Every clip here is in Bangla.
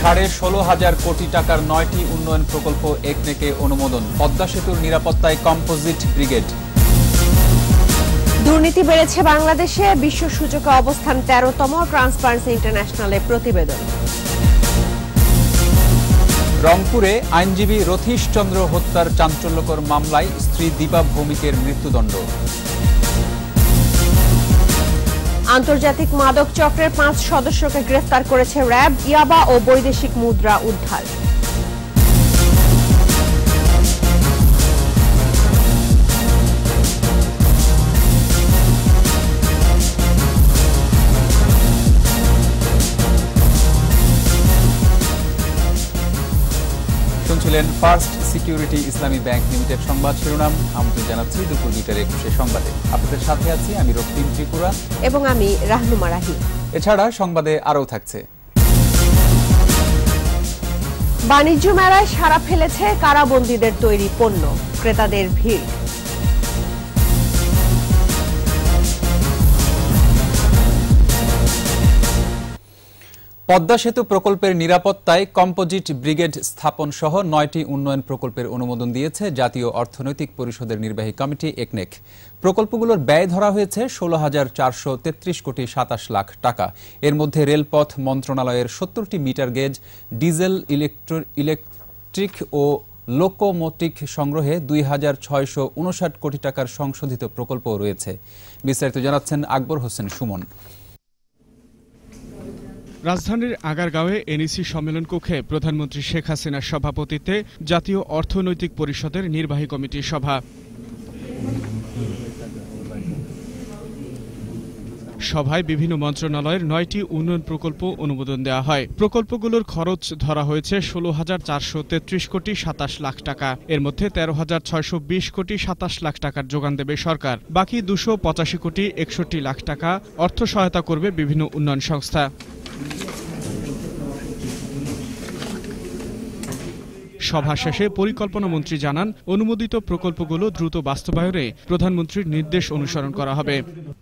সাড়ে ষোলো হাজার কোটি টাকার নয়টি উন্নয়ন প্রকল্প একনেকে অনুমোদন। পদ্মা সেতুর নিরাপত্তায় কম্পোজিট ব্রিগেড। দুর্নীতি বেড়েছে বাংলাদেশে বিশ্ব সূচকে অবস্থান তেরোতম ট্রান্সপারেন্সি ইন্টারন্যাশনালের প্রতিবেদন। রংপুরে আইনজীবী রথীশ চন্দ্র হত্যার চাঞ্চল্যকর মামলায় স্ত্রী দীপা ভৌমিকের মৃত্যুদণ্ড। আন্তর্জাতিক মাদক চক্রের পাঁচ সদস্যকে গ্রেফতার করেছে র্যাব, ইয়াবা ও বৈদেশিক মুদ্রা উদ্ধার। শুনছিলেন First Security Islami Bank Limited সংবাদ শিরোনাম। আমাদের জানাচ্ছি দুপুর দুইটার একুশে সংবাদে। আপনাদের সাথে আছি আমি রক্তিম ত্রিপুরা। এবং আমি রাহনুমা রাহি। এছাড়া সংবাদে আরও থাকছে। বাণিজ্য মেলায় সারা ফেলেছে কারাবন্দীদের তৈরি পণ্য। ক্রেতাদের ভিড়। পদ্মা সেতু প্রকল্পের নিরাপত্তায় কম্পোজিট ব্রিগেড স্থাপন সহ নয়টি উন্নয়ন প্রকল্পের অনুমোদন দিয়েছে জাতীয় অর্থনৈতিক পরিষদের নির্বাহী কমিটি, একনেক। প্রকল্পগুলোর ব্যয় ধরা হয়েছে ষোলো হাজার চারশো তেত্রিশ কোটি সাতাশ লাখ টাকা। এর মধ্যে রেলপথ মন্ত্রণালয়ের সত্তরটি মিটার গেজ, ডিজেল ইলেকট্রিক ও লোকোমোটিক সংগ্রহে দুই হাজার ছয়শো উনষাট কোটি টাকার সংশোধিত প্রকল্প রয়েছে। বিস্তারিত জানাচ্ছেন আকবর হোসেন সুমন। রাজধানীর আগারগাঁওয়ে এনইসি সম্মেলন কক্ষে প্রধানমন্ত্রী শেখ হাসিনার সভাপতিত্বে জাতীয় অর্থনৈতিক পরিষদের নির্বাহী কমিটির সভা। সভায় বিভিন্ন মন্ত্রণালয়ের নয়টি উন্নয়ন প্রকল্প অনুমোদন দেওয়া হয়। প্রকল্পগুলোর খরচ ধরা হয়েছে ষোলো হাজার চারশো তেত্রিশ কোটি সাতাশ লাখ টাকা। এর মধ্যে তেরো হাজার ছয়শো বিশ কোটি সাতাশ লাখ টাকার যোগান দেবে সরকার। বাকি দুশো পঁচাশি কোটি একষট্টি লাখ টাকা অর্থ সহায়তা করবে বিভিন্ন উন্নয়ন সংস্থা। সভা শেষে পরিকল্পনা মন্ত্রী জানান, অনুমোদিত প্রকল্পগুলো দ্রুত বাস্তবায়নে প্রধানমন্ত্রীর নির্দেশ অনুসরণ করা হবে।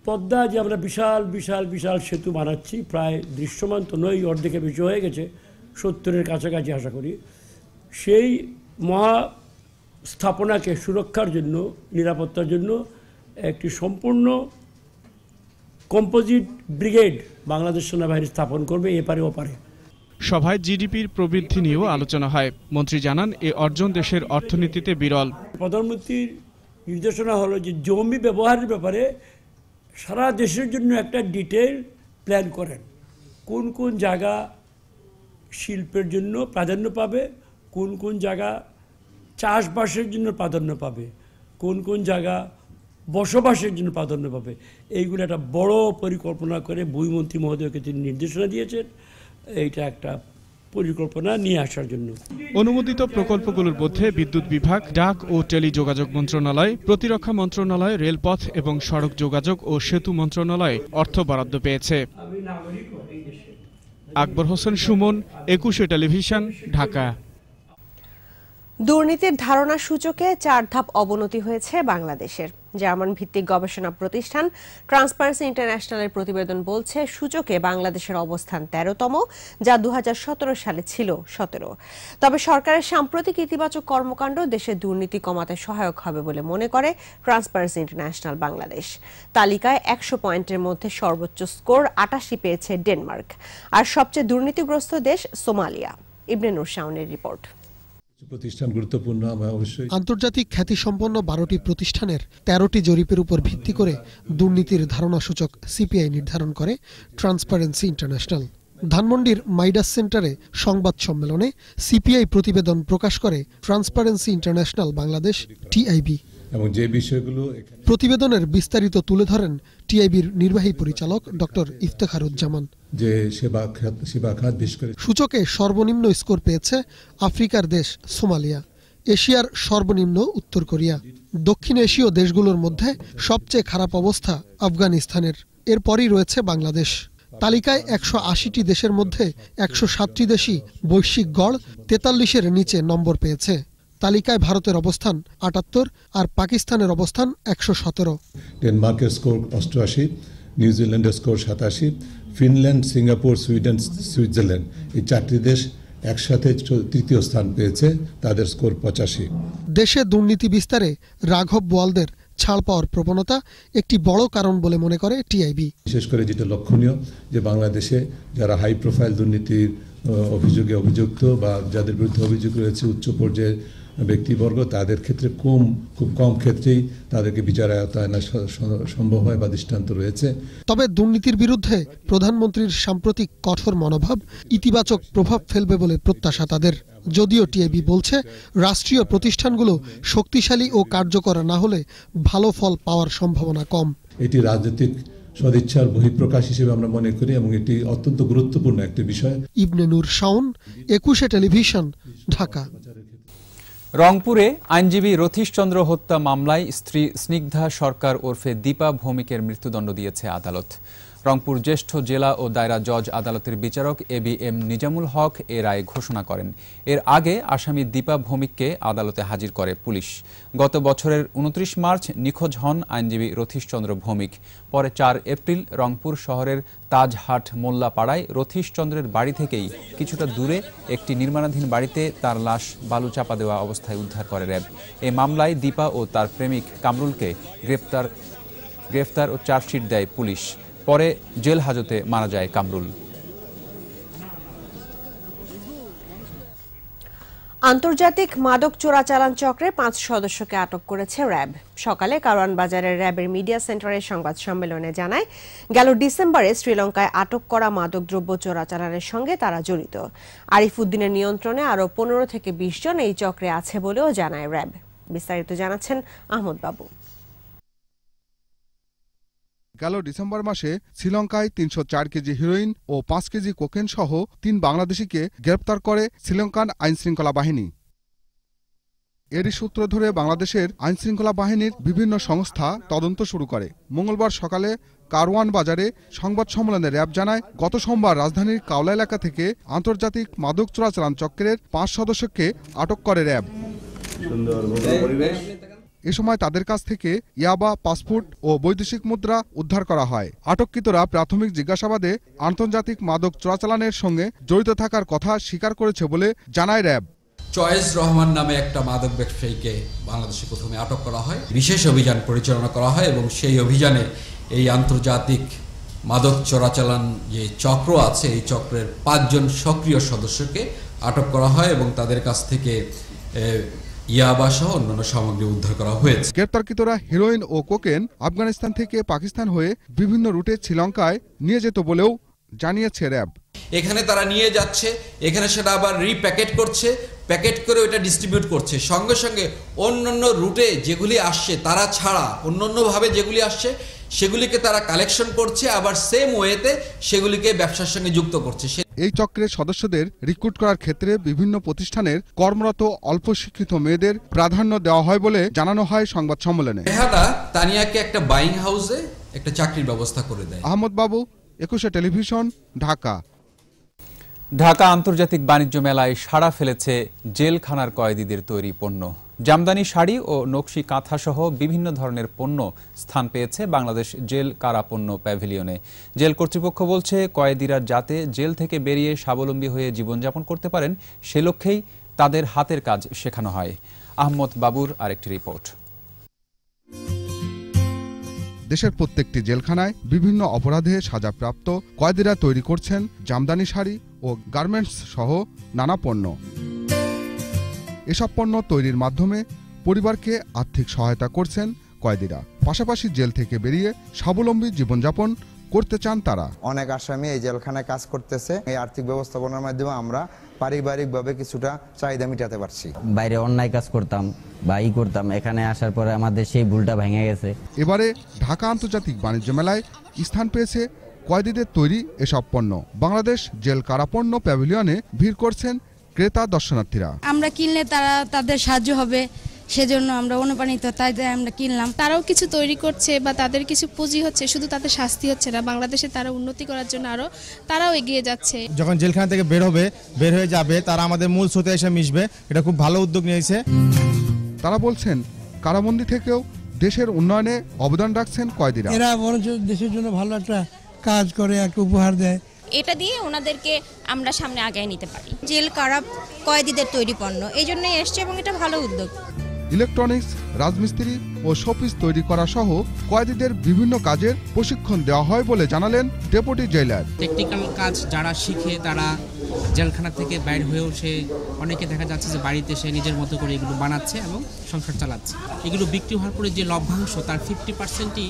পদ্মা যে আমরা বিশাল বিশাল বিশাল সেতু বানাচ্ছি, প্রায় দৃশ্যমান তো নয় অর্ধেকে বেশি হয়ে গেছে, সত্তরের কাছাকাছি আশা করি। সেই মহা স্থাপনাকে সুরক্ষার জন্য, নিরাপত্তার জন্য একটি সম্পূর্ণ কম্পোজিট ব্রিগেড বাংলাদেশ সেনাবাহিনী স্থাপন করবে এপারে ওপারে। সভায় জিডিপির প্রবৃদ্ধি নিয়েও আলোচনা হয়। মন্ত্রী জানান এ অর্জন দেশের অর্থনীতিতে বিরল। প্রধানমন্ত্রীর নির্দেশনা হলো যে জমি ব্যবহারের ব্যাপারে সারা দেশের জন্য একটা ডিটেল প্ল্যান করেন। কোন কোন জায়গা শিল্পের জন্য প্রাধান্য পাবে কোন কোন জায়গা চাষবাসের জন্য প্রাধান্য পাবে কোন কোন জায়গা বসবাসের জন্য প্রাধান্য পাবে। এইগুলো একটা বড় পরিকল্পনা করে বইমন্ত্রী মহোদয়কে তিনি নির্দেশনা দিয়েছেন। এইটা একটা পরিকল্পনা নিয়ে আসার জন্য। অনুমোদিত প্রকল্পগুলোর মধ্যে বিদ্যুৎ বিভাগ, ডাক ও টেলিযোগাযোগ মন্ত্রণালয়, প্রতিরক্ষা মন্ত্রণালয়, রেলপথ এবং সড়ক যোগাযোগ ও সেতু মন্ত্রণালয় অর্থ বরাদ্দ পেয়েছে। আকবর হোসেন সুমন, একুশে টেলিভিশন, ঢাকা। দুর্নীতির ধারণা সূচকে চার ধাপ অবনতি হয়েছে বাংলাদেশের। জার্মান ভিত্তিক গবেষণা প্রতিষ্ঠান ট্রান্সপারেন্সি ইন্টারন্যাশনালের প্রতিবেদন বলছে, সূচকে বাংলাদেশের অবস্থান তেরোতম, যা দু হাজার সতেরো সালে ছিল সতেরো। তবে সরকারের সাম্প্রতিক ইতিবাচক কর্মকাণ্ড দেশে দুর্নীতি কমাতে সহায়ক হবে বলে মনে করে ট্রান্সপারেন্সি ইন্টারন্যাশনাল বাংলাদেশ। তালিকায় একশো পয়েন্টের মধ্যে সর্বোচ্চ স্কোর আটাশি পেয়েছে ডেনমার্ক। আর সবচেয়ে দুর্নীতিগ্রস্ত দেশ সোমালিয়া। ইবনে নুর শাওনের রিপোর্ট। প্রতিষ্ঠান গুরুত্বপূর্ণ আমরা অবশ্যই আন্তর্জাতিক খ্যাতিসম্পন্ন বারোটি প্রতিষ্ঠানের তেরোটি জরিপের উপর ভিত্তি করে দুর্নীতির ধারণা সূচক সিপিআই নির্ধারণ করে ট্রান্সপারেন্সি ইন্টারন্যাশনাল ধানমন্ডির মাইডাস সেন্টারে সংবাদ সম্মেলনে সিপিআই প্রতিবেদন প্রকাশ করে ট্রান্সপারেন্সি ইন্টারন্যাশনাল বাংলাদেশ টিআইবি এবং যে বিষয়গুলো প্রতিবেদনের বিস্তারিত তুলে ধরেন টিআইবির নির্বাহী পরিচালক ডক্টর ইফতেখারুজ্জামান। যে সেবা খাত সেবা খাত বিশেষ করে। সূচকে সর্বনিম্ন স্কোর পেয়েছে আফ্রিকার দেশ সোমালিয়া এশিয়ার সর্বনিম্ন উত্তর কোরিয়া। দক্ষিণ এশীয় দেশগুলোর মধ্যে সবচেয়ে খারাপ অবস্থা আফগানিস্তানের। এরপরই রয়েছে বাংলাদেশ। তালিকায় একশো আশিটি দেশের মধ্যে একশো সাতটি দেশই বৈশ্বিক গড় তেতাল্লিশের নিচে নম্বর পেয়েছে। তালিকায় ভারতের অবস্থান আটাত্তর আর পাকিস্তানের অবস্থান একশো সতেরো। ডেনমার্কের স্কোর অষ্টআশি নিউজিল্যান্ডের স্কোর সাতাশি ফিনল্যান্ড সিঙ্গাপুর সুইডেন সুইজারল্যান্ড এই চারটি দেশ একসাথে তৃতীয় স্থান পেয়েছে তাদের স্কোর পঁচাশি। দেশে দুর্নীতি বিস্তারে রাঘব বোয়ালদের ছাড় পাওয়ার প্রবণতা একটি বড় কারণ বলে মনে করে টিআইবি। বিশেষ করে যেটা লক্ষণীয় যে বাংলাদেশে যারা হাই প্রোফাইল দুর্নীতির অভিযোগে অভিযুক্ত বা যাদের বিরুদ্ধে অভিযোগ রয়েছে উচ্চ পর্যায়ের ব্যক্তিবর্গ তাদের ক্ষেত্রে কম খুব কম ক্ষেত্রেই তাদেরকে বিচার স- সম্ভব হয় বা দৃষ্টান্ত রয়েছে। তবে দুর্নীতির বিরুদ্ধে প্রধানমন্ত্রীর সাম্প্রতিক কঠোর মনোভাব ইতিবাচক প্রভাব ফেলবে বলে প্রত্যাশা তাদের। যদিও টিআইবি বলছে রাষ্ট্রীয় প্রতিষ্ঠানগুলো শক্তিশালী ও কার্যকর না হলে ভালো ফল পাওয়ার সম্ভাবনা কম। এটি রাজনৈতিক সদিচ্ছার বহিঃপ্রকাশ হিসেবে আমরা মনে করি এবং এটি অত্যন্ত গুরুত্বপূর্ণ একটি বিষয়। ইবনে নূর শাওন একুশে টেলিভিশন ঢাকা। রংপুরে আইনজীবী রথীশচন্দ্র হত্যা মামলায় স্ত্রী স্নিগ্ধা সরকার ওরফে দীপা ভৌমিকের মৃত্যুদণ্ড দিয়েছে আদালত। রংপুর জ্যেষ্ঠ জেলা ও দায়রা জজ আদালতের বিচারক A B M Nizamul Haq এ রায় ঘোষণা করেন। এর আগে আসামি দীপা ভৌমিককে আদালতে হাজির করে পুলিশ। গত বছরের উনত্রিশ মার্চ নিখোঁজ হন আইনজীবী রথীশচন্দ্র ভৌমিক। পরে চার এপ্রিল রংপুর শহরের তাজহাট মোল্লাপাড়ায় রথীশচন্দ্রের বাড়ি থেকেই কিছুটা দূরে একটি নির্মাণাধীন বাড়িতে তার লাশ বালু চাপা দেওয়া অবস্থায় উদ্ধার করে র্যাব। এ মামলায় দীপা ও তার প্রেমিক কামরুলকে গ্রেপ্তার গ্রেফতার ও চার্জশিট দেয় পুলিশ। পরে জেল হাজতে মারা যায় কামরুল। আন্তর্জাতিক মাদক চোরাচালান চক্রে পাঁচ সদস্যকে আটক করেছে র্যাব। সকালে কারওয়ান বাজারের র্যাবের মিডিয়া সেন্টারের সংবাদ সম্মেলনে জানায়, গেল ডিসেম্বরে শ্রীলঙ্কায় আটক করা মাদকদ্রব্য চোরাচালানের সঙ্গে তারা জড়িত। আরিফ উদ্দিনের নিয়ন্ত্রণে আরও পনেরো থেকে বিশ জন এই চক্রে আছে বলেও জানায় র্যাব। বিস্তারিত জানাচ্ছেন আহমদ বাবু। গেল ডিসেম্বর মাসে শ্রীলঙ্কায় তিনশো চার কেজি হিরোইন ও পাঁচ কেজি কোকেন সহ তিন বাংলাদেশিকে গ্রেপ্তার করে শ্রীলঙ্কান আইনশৃঙ্খলা বাহিনী। এরই সূত্র ধরে বাংলাদেশের আইনশৃঙ্খলা বাহিনীর বিভিন্ন সংস্থা তদন্ত শুরু করে। মঙ্গলবার সকালে কারওয়ান বাজারে সংবাদ সম্মেলনে র্যাব জানায়, গত সোমবার রাজধানীর কাওলা এলাকা থেকে আন্তর্জাতিক মাদক চোরাচালান চক্রের পাঁচ সদস্যকে আটক করে র্যাব। এ সময় তাদের কাছ থেকে ইয়াবা পাসপোর্ট ও বৈদেশিক মুদ্রা উদ্ধার করা হয়। আটককৃতরা প্রাথমিক জিজ্ঞাসাবাদে আন্তর্জাতিক মাদক চোরাচালানের সঙ্গে জড়িত থাকার কথা স্বীকার করেছে বলে জানায় র্যাব। চয়েস রহমান নামে একটা মাদক ব্যবসায়ীকে বাংলাদেশে প্রথমে আটক করা হয়। বিশেষ অভিযান পরিচালনা করা হয় এবং সেই অভিযানে এই আন্তর্জাতিক মাদক চোরাচালান যে চক্র আছে, এই চক্রের পাঁচজন সক্রিয় সদস্যকে আটক করা হয় এবং তাদের কাছ থেকে ইয়াবা সহ অন্যান্য সামগ্রী উদ্ধার করা হয়েছে। গ্রেপ্তারকৃতরা হেরোইন ও কোকেন আফগানিস্তান থেকে পাকিস্তান হয়ে বিভিন্ন রুটে শ্রীলঙ্কায় নিয়ে যেত বলেও জানিয়েছে র্যাব। এখানে তারা নিয়ে যাচ্ছে এখানে সেটা আবার রিপ্যাকেট করছে প্যাকেট করে ওটা ডিস্ট্রিবিউট করছে। সঙ্গে সঙ্গে অন্যান্য রুটে যেগুলি আসছে তারা ছাড়া অন্যান্যভাবে যেগুলি আসছে সেগুলিকে তারা কালেকশন করছে আবার সেম ওয়েতে সেগুলিকে ব্যবসার সঙ্গে যুক্ত করছে। এই চক্রের সদস্যদের রিক্রুট করার ক্ষেত্রে বিভিন্ন প্রতিষ্ঠানের কর্মরত অল্প শিক্ষিত মেয়েদের প্রাধান্য দেওয়া হয় বলে জানানো হয় সংবাদ সম্মেলনে। রেহানা তানিয়াকে একটা বাইং হাউসে একটা চাকরির ব্যবস্থা করে দেয়। আহমদ বাবু একুশে টেলিভিশন ঢাকা। ঢাকা আন্তর্জাতিক বাণিজ্য মেলায় সাড়া ফেলেছে জেলখানার কয়েদিদের তৈরি পণ্য। জামদানি শাড়ি ও নকশি কাঁথা সহ বিভিন্ন ধরনের পণ্য স্থান পেয়েছে বাংলাদেশ জেল কারাপণ্য প্যাভিলিয়নে। জেল কর্তৃপক্ষ বলছে, কয়েদিরা যাতে জেল থেকে বেরিয়ে স্বাবলম্বী হয়ে জীবনযাপন করতে পারেন, সে লক্ষ্যেই তাদের হাতের কাজ শেখানো হয়। আহমদ বাবুর আরেকটি রিপোর্ট। দেশের প্রত্যেকটি জেলখানায় বিভিন্ন অপরাধে সাজাপ্রাপ্ত কয়েদিরা তৈরি করছেন জামদানি শাড়ি ও গার্মেন্টস সহ নানা পণ্য। এসব পণ্য তৈরির মাধ্যমে পরিবারকে আর্থিক সহায়তা করছেন কয়েদিরা। পাশাপাশি জেল থেকে বেরিয়ে স্বাবলম্বী জীবনযাপন করতে চান তারা। অনেক আসামি এই জেলখানায় কাজ করতেছে। এই আর্থিক ব্যবস্থাপনার মাধ্যমে আমরা পারিবারিকভাবে কিছুটা চাহিদা মেটাতে পারছি। বাইরে অন্যায় কাজ করতাম বা ই করতাম এখানে আসার পরে আমাদের সেই ভুলটা ভেঙে গেছে। এবারে ঢাকা আন্তর্জাতিক বাণিজ্য মেলায় স্থান পেয়েছে কয়েদিদের তৈরি এসব পণ্য। বাংলাদেশ জেল কারাপণ্য প্যাভিলিয়নে ভিড় করছেন ক্রেতা দর্শনার্থীরা? আমরা কিনলে তারা তাদের সাহায্য হবে সেজন্য আমরা অনুপ্রাণিত তাই তাই আমরা কিনলাম। তারাও কিছু তৈরি করছে বা তাদের কিছু পুঁজি হচ্ছে শুধু তাদের শাস্তি হচ্ছে না বাংলাদেশে তারা উন্নতি করার জন্য আরও তারাও এগিয়ে যাচ্ছে। যখন জেলখানা থেকে বের হবে বের হয়ে যাবে তারা আমাদের মূল স্রোতে এসে মিশবে এটা খুব ভালো উদ্যোগ নিয়েছে। তারা বলছেন কারাবন্দি থেকেও দেশের উন্নয়নে অবদান রাখছেন কয়েদিরা। এরা বরঞ্চ দেশের জন্য ভালো একটা কাজ করে একটা উপহার দেয়। এটা দিয়ে ওনাদেরকে আমরা সামনে আগায় নিতে পারি। জেল কারা কয়েদিদের তৈরি পণ্য এই জন্যই এসছে এবং এটা ভালো উদ্যোগ। ইলেকট্রনিক্স রাজমিস্ত্রি ও শোপিস তৈরি করা সহ কয়েদিদের বিভিন্ন কাজের প্রশিক্ষণ দেওয়া হয় বলে জানালেন ডেপুটি জেলার। টেকনিক্যাল কাজ যারা শিখে তারা জেলখানা থেকে বাইর হয়েও সে অনেকে দেখা যাচ্ছে যে বাড়িতে সে নিজের মতো করে এগুলো বানাচ্ছে এবং সংসার চালাচ্ছে। এগুলো বিক্রি হওয়ার পরে যে লভ্যাংশ তার ফিফটি পার্সেন্টই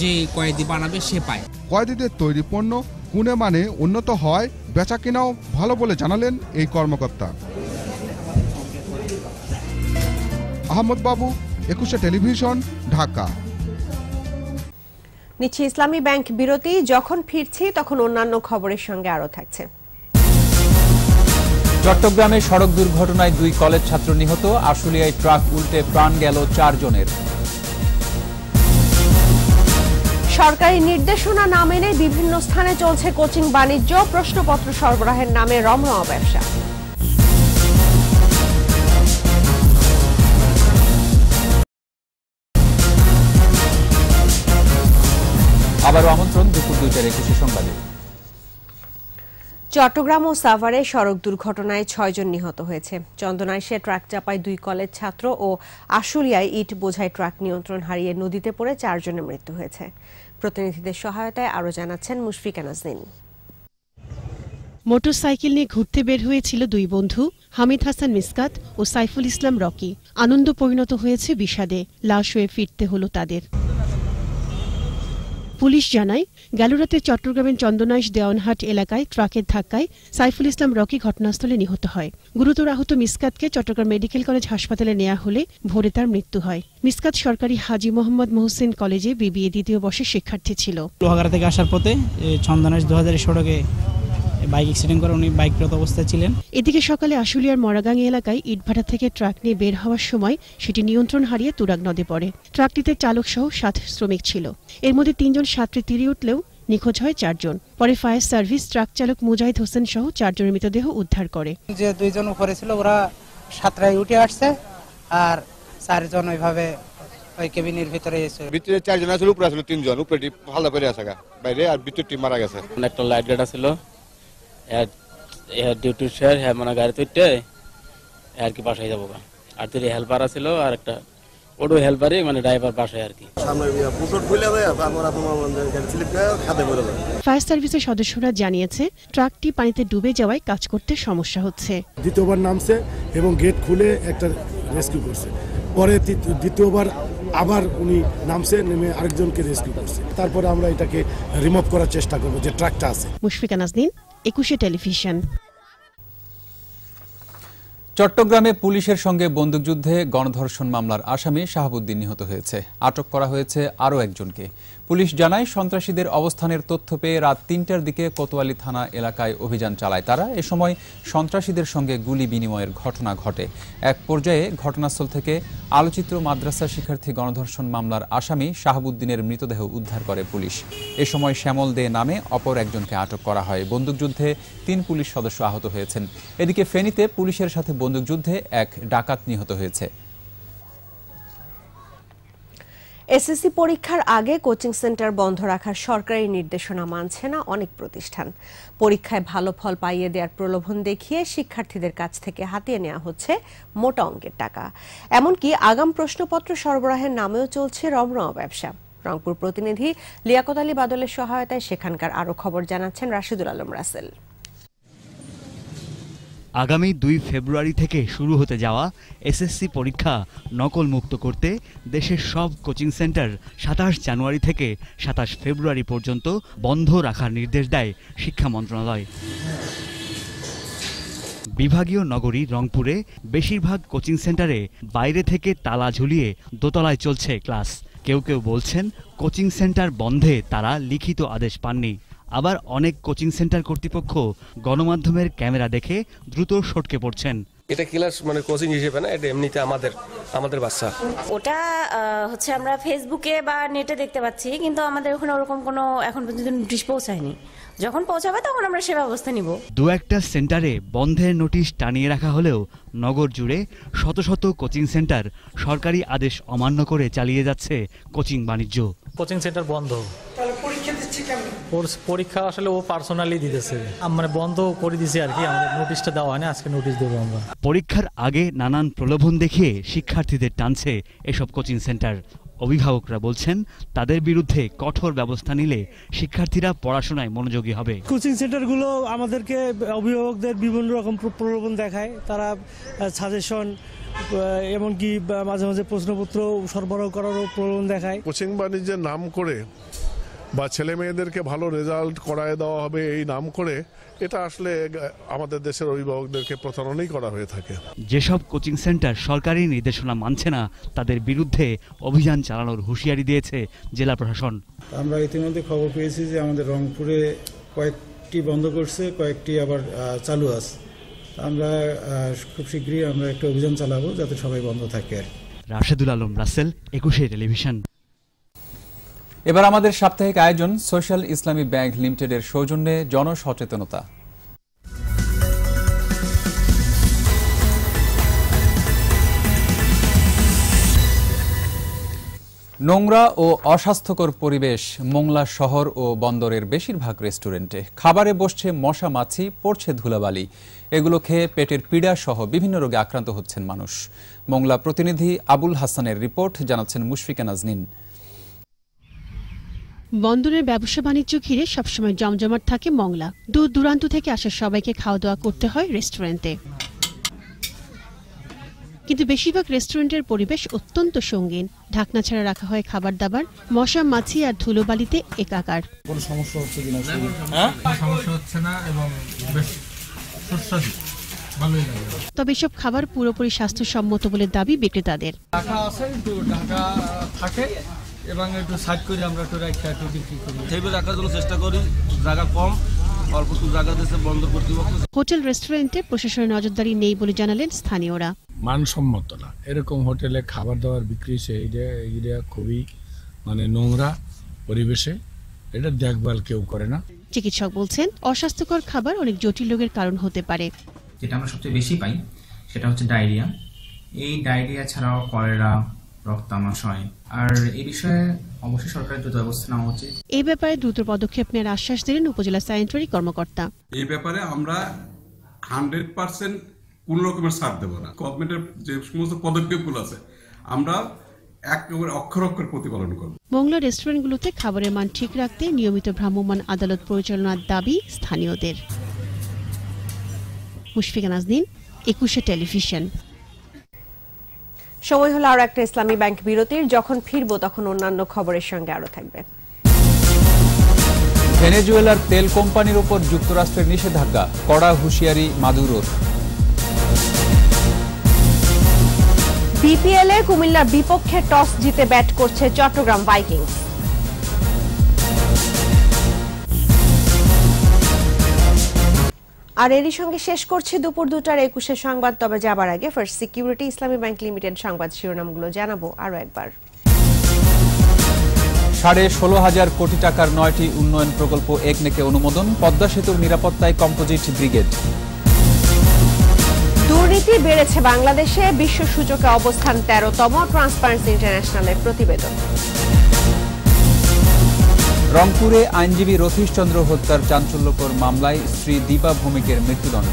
যে কয়েদি বানাবে সে পায়। কয়েদিদের তৈরি পণ্য গুণে মানে উন্নত হয় বেচা কেনাও ভালো বলে জানালেন এই কর্মকর্তা। আহমদ বাবু একুশে টেলিভিশন ঢাকা। নিচ্ছি ইসলামী ব্যাংক বিরতি যখন ফিরছি তখন অন্যান্য খবরের সঙ্গে আরও থাকছে। চট্টগ্রামে সড়ক দুর্ঘটনায় দুই কলেজ ছাত্র নিহত আশুলিয়ায় ট্রাক উল্টে প্রাণ গেল চারজনের। সরকারি নির্দেশনা না মেনে বিভিন্ন স্থানে চলছে কোচিং বাণিজ্য প্রশ্নপত্র সরবরাহের নামে রমরমা ব্যবসা। আবারও আমন্ত্রণ দুপুর দুইটার একুশে সংবাদে। চট্টগ্রাম ও সাভারে সড়ক দুর্ঘটনায় ছয়জন নিহত হয়েছে। চন্দনাইশে ট্রাক চাপায় দুই কলেজ ছাত্র ও আশুলিয়ায় ইট বোঝাই ট্রাক নিয়ন্ত্রণ হারিয়ে নদীতে পড়ে চারজনের মৃত্যু হয়েছে। প্রতিনিধিদের সহায়তায় আরও জানাচ্ছেন মুশফিকা নাজনীন মোটরসাইকেল নিয়ে ঘুরতে বের হয়েছিল দুই বন্ধু, হামিদ হাসান মিসকাত ও সাইফুল ইসলাম রকি। আনন্দ পরিণত হয়েছে বিষাদে, লাশ হয়ে ফিরতে হলো তাদের। পুলিশ জানায় গেল রাতে চট্টগ্রামের চন্দনাইশ দেওয়ানহাট এলাকায় ট্রাকের ধাক্কায় সাইফুল ইসলাম রকি ঘটনাস্থলে নিহত হয়। গুরুতর আহত মিসকাতকে চট্টগ্রাম মেডিকেল কলেজ হাসপাতালে নেওয়া হলে ভোরে তার মৃত্যু হয়। মিসকাত সরকারি হাজি মোহাম্মদ মোহসিন কলেজে বিবিএ দ্বিতীয় বর্ষের শিক্ষার্থী ছিল। লোহাগাড়া থেকে আসার পথে চন্দনাইশ দু সড়কে বাইক অ্যাক্সিডেন্ট করে উনি বাইকরত অবস্থায় ছিলেন। এদিকে সকালে আশুলিয়ার মরাগাঙ্গি এলাকায় ইটভাটা থেকে ট্রাক নিয়ে বের হওয়ার সময় সেটি নিয়ন্ত্রণ হারিয়ে তুরাগ নদে পড়ে। ট্রাকটিতে চালক সহ সাত শ্রমিক ছিল। এর মধ্যে তিনজন সাঁতরে তীরে উঠলেও নিখোঁজ হয় চারজন। পরে ফায়ার সার্ভিস ট্রাক চালক মুজাহিদ হোসেন সহ চারজনের মৃতদেহ উদ্ধার করে। যে দুইজন উপরে ছিল ওরা সাতটায় উঠে আসছে আর চারজন ওইভাবে ওই কেবিনের ভিতরে এসে ভিতরে চারজন আসলে উপরে আসলে তিনজন উপরে ভালো করে আছে বাইরে আর ভিতর টিম মারা গেছে। একটা লাইট গার্ড ছিল এর ডিউটি শেয়ার হ্যাঁ মানে গাড়ি আর কি বাসায় যাব আর তুই হেল্পার ছিল আর একটা হেল্পারই মানে ড্রাইভার বাসায় আর কি। ফায়ার সার্ভিসের সদস্যরা জানিয়েছে ট্রাকটি পানিতে ডুবে যাওয়ায় কাজ করতে সমস্যা হচ্ছে। দ্বিতীয়বার নামছে এবং গেট খুলে একটা রেস্কিউ করছে। পরে দ্বিতীয়বার আবার উনি নামছে নেমে আরেকজনকে রেস্কিউ করছে। তারপরে আমরা এটাকে রিমুভ করার চেষ্টা করব যে ট্রাকটা আছে। মুশফিকা নাজনীন একুশে টেলিভিশন। চট্টগ্রামে পুলিশের সঙ্গে বন্দুকযুদ্ধে গণধর্ষণ মামলার আসামি শাহাবুদ্দিন নিহত হয়েছে। আটক করা হয়েছে আরও একজনকে। পুলিশ জানায়, সন্ত্রাসীদের অবস্থানের তথ্য পেয়ে রাত তিনটার দিকে কোতোয়ালি থানা এলাকায় অভিযান চালায় তারা। এ সময় সন্ত্রাসীদের সঙ্গে গুলি বিনিময়ের ঘটনা ঘটে। এক পর্যায়ে ঘটনাস্থল থেকে আলোচিত মাদ্রাসা শিক্ষার্থী গণধর্ষণ মামলার আসামি শাহাবুদ্দিনের মৃতদেহ উদ্ধার করে পুলিশ। এ সময় শ্যামল দে নামে অপর একজনকে আটক করা হয়। বন্দুকযুদ্ধে তিন পুলিশ সদস্য আহত হয়েছেন। এদিকে ফেনীতে পুলিশের সাথে বন্দুকযুদ্ধে এক ডাকাত নিহত হয়েছে। এসএসসি পরীক্ষার আগে কোচিং সেন্টার বন্ধ রাখার সরকারি নির্দেশনা মানছে না অনেক প্রতিষ্ঠান। পরীক্ষায় ভালো ফল পাইয়ে দেওয়ার প্রলোভন দেখিয়ে শিক্ষার্থীদের কাছ থেকে হাতিয়ে নেওয়া হচ্ছে মোটা অঙ্কের টাকা। এমনকি আগাম প্রশ্নপত্র সরবরাহের নামেও চলছে রমরমা ব্যবসা। রংপুর প্রতিনিধি লিয়াকত আলী বাদলের সহায়তায় সেখানকার আরও খবর জানাচ্ছেন রাশিদুল আলম রাসেল। আগামী দুই ফেব্রুয়ারি থেকে শুরু হতে যাওয়া এসএসসি পরীক্ষা নকল মুক্ত করতে দেশের সব কোচিং সেন্টার সাতাশ জানুয়ারি থেকে সাতাশ ফেব্রুয়ারি পর্যন্ত বন্ধ রাখার নির্দেশ দেয় শিক্ষা মন্ত্রণালয়। বিভাগীয় নগরী রংপুরে বেশিরভাগ কোচিং সেন্টারে বাইরে থেকে তালা ঝুলিয়ে দোতলায় চলছে ক্লাস। কেউ কেউ বলছেন কোচিং সেন্টার বন্ধে তারা লিখিত আদেশ পাননি। আবার অনেক কোচিং সেন্টার কর্তৃপক্ষ গণমাধ্যমের ক্যামেরা দেখে দ্রুত সটকে পড়ছেন। এটা ক্লাস মানে কোচিং হিসেবে না এটা এমনিতে আমাদের আমাদের বাচ্চা। ওটা হচ্ছে আমরা ফেসবুকে বা নেটে দেখতে পাচ্ছি কিন্তু আমাদের ওখানে ওরকম কোনো এখন পর্যন্ত নোটিশ পৌঁছায়নি। যখন পৌঁছাবে তখন আমরা সে ব্যবস্থা নিব। দু একটা সেন্টারে বন্ধের নোটিশ টানিয়ে রাখা হলেও নগর জুড়ে শত শত কোচিং সেন্টার সরকারি আদেশ অমান্য করে চালিয়ে যাচ্ছে কোচিং বাণিজ্য। কোচিং সেন্টার বন্ধ। ওর পরীক্ষা আসলে ও পার্সোনালি দিতেছে। মানে বন্ধ করে দিছি আর কি আমাদের নোটিশটা দেওয়া হয় না আজকে নোটিশ দেবো আমরা। পরীক্ষার আগে নানান প্রলোভন দেখিয়ে শিক্ষার্থীদের টানছে এসব কোচিং সেন্টার। অভিভাবকরা বলছেন তাদের বিরুদ্ধে কঠোর ব্যবস্থা নিলে শিক্ষার্থীরা পড়াশোনায় মনোযোগী হবে। কোচিং সেন্টারগুলো আমাদেরকে অভিভাবকদের বিভিন্ন রকম প্রলোভন দেখায়। তারা সাজেশন এমনকি বা মাঝে মাঝে প্রশ্নপত্র সরবরাহ করারও প্রলোভন দেখায়। কোচিং বাণিজ্যের নাম করে বা ছেলে মেয়েদেরকে ভালো রেজাল্ট করায় দেওয়া হবে এই নাম করে এটা আসলে আমাদের দেশের অভিভাবকদেরকে প্রতারণাই করা হয়ে থাকে। যেসব কোচিং সেন্টার সরকারি নির্দেশনা মানছে না তাদের বিরুদ্ধে অভিযান চালানোর হুঁশিয়ারি দিয়েছে জেলা প্রশাসন। আমরা ইতিমধ্যে খবর পেয়েছি যে আমাদের রংপুরে কয়েকটি বন্ধ করছে কয়েকটি আবার চালু আছে। আমরা খুব শীঘ্রই আমরা একটা অভিযান চালাবো যাতে সবাই বন্ধ থাকে আর রাশেদুল আলম রাসেল একুশে টেলিভিশন। এবার আমাদের সাপ্তাহিক আয়োজন সোশ্যাল ইসলামী ব্যাংক লিমিটেডের সৌজন্যে জনসচেতনতা। নোংরা ও অস্বাস্থ্যকর পরিবেশ মোংলা শহর ও বন্দরের বেশিরভাগ রেস্টুরেন্টে। খাবারে বসছে মশা মাছি, পড়ছে ধুলাবালি। এগুলো খেয়ে পেটের পীড়া সহ বিভিন্ন রোগে আক্রান্ত হচ্ছেন মানুষ। মোংলা প্রতিনিধি আবুল হাসানের রিপোর্ট জানাচ্ছেন মুশফিকা নাজনীন। বন্দরের ব্যবসা বাণিজ্য ঘিরে সবসময় জমজমাট থাকে মংলা। দূর দূরান্ত থেকে আসা সবাইকে খাওয়া দাওয়া করতে হয় রেস্টুরেন্টে। কিন্তু বেশিরভাগ রেস্টুরেন্টের পরিবেশ অত্যন্ত সঙ্গীন। ঢাকনা ছাড়া রাখা হয় খাবার দাবার মশা মাছি আর ধুলোবালিতে একাকার। কোনো সমস্যা হচ্ছে কিনা? হ্যাঁ? সমস্যা হচ্ছে না এবং বেশ সুস্বাদু। ভালোই লাগে। তবে এসব খাবার পুরোপুরি স্বাস্থ্যসম্মত বলে দাবি বিক্রেতাদের। ঢাকা আছে ঢাকা থাকে। এবং একটু সাইড করে আমরা একটু রাখা একটু বিক্রি করি। টেবিল রাখার জন্য চেষ্টা করি জায়গা কম হোটেল রেস্টুরেন্টে প্রশাসনের নজরদারি নেই বলে জানালেন স্থানীয়রা। মানসম্মত না। এরকম হোটেলে খাবার দাবার বিক্রি হচ্ছে এটা এটা খুবই মানে নোংরা পরিবেশে এটা দেখভাল কেউ করে না। চিকিৎসক বলছেন অস্বাস্থ্যকর খাবার অনেক জটিল রোগের কারণ হতে পারে। যেটা আমরা সবচেয়ে বেশি পাই সেটা হচ্ছে ডায়রিয়া। এই ডায়রিয়া ছাড়াও কলেরা রক্তামাশয় আর এই বিষয়ে অবশ্যই সরকারের দ্রুত ব্যবস্থা নেওয়া উচিত। এই ব্যাপারে দ্রুত পদক্ষেপ নেওয়ার আশ্বাস দিলেন উপজেলা স্যানিটারি কর্মকর্তা। এই ব্যাপারে আমরা হান্ড্রেড পার্সেন্ট কোন রকমের ছাড় দেবো না। গভর্নমেন্টের যে সমস্ত পদক্ষেপগুলো আছে আমরা একেবারে অক্ষর অক্ষর প্রতিপালন করব। মংলা রেস্টুরেন্টগুলোতে খাবারের মান ঠিক রাখতে নিয়মিত ভ্রাম্যমাণ আদালত পরিচালনার দাবি স্থানীয়দের। মুশফিকা নাজনীন একুশে টেলিভিশন। সময় হলো আরও একটা ইসলামী ব্যাংক বিরতির। যখন ফিরবো তখন অন্যান্য খবরের সঙ্গে আরও থাকবে। ভেনেজুয়েলার তেল কোম্পানির উপর যুক্তরাষ্ট্রের নিষেধাজ্ঞা কড়া হুঁশিয়ারি মাদুরোর। বিপিএল এ কুমিল্লার বিপক্ষে টস জিতে ব্যাট করছে চট্টগ্রাম ভাইকিংস। আর এরই সঙ্গে শেষ করছি দুপুর দুটার একুশে সংবাদ তবে যাবার আগে First Security Islami Bank Limited সংবাদ শিরোনামগুলো জানাব আরও একবার। সাড়ে ষোলো হাজার কোটি টাকার নয়টি উন্নয়ন প্রকল্প একনেকে অনুমোদন পদ্মা সেতুর নিরাপত্তায় কম্পোজিট ব্রিগেড। দুর্নীতি বেড়েছে বাংলাদেশে বিশ্ব সূচকে অবস্থান তেরোতম ট্রান্সপারেন্সি ইন্টারন্যাশনালের প্রতিবেদন। রংপুরে আইনজীবী রথীশ চন্দ্র হত্যার চাঞ্চল্যকর মামলায় শ্রী দীপা ভৌমিকের মৃত্যুদণ্ড।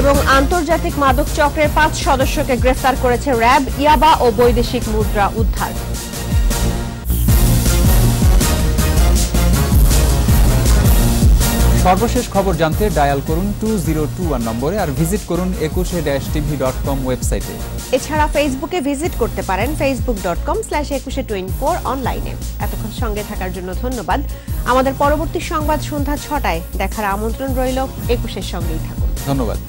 এবং আন্তর্জাতিক মাদক চক্রের পাঁচ সদস্যকে গ্রেফতার করেছে র্যাব, ইয়াবা ও বৈদেশিক মুদ্রা উদ্ধার। সর্বশেষ খবর জানতে ডায়াল করুন টু জিরো টু ওয়ান নম্বরে আর ভিজিট করুন একুশে ড্যাশ টিভি ডট কম ওয়েবসাইটে। এছাড়া ফেসবুকে ভিজিট করতে পারেন Facebook dot com slash Ekushey twenty four অনলাইনে এতক্ষণ সঙ্গে থাকার জন্য ধন্যবাদ। আমাদের পরবর্তী সংবাদ সন্ধ্যা ছটায় দেখার আমন্ত্রণ রইল। একুশের সঙ্গেই থাকুন। ধন্যবাদ।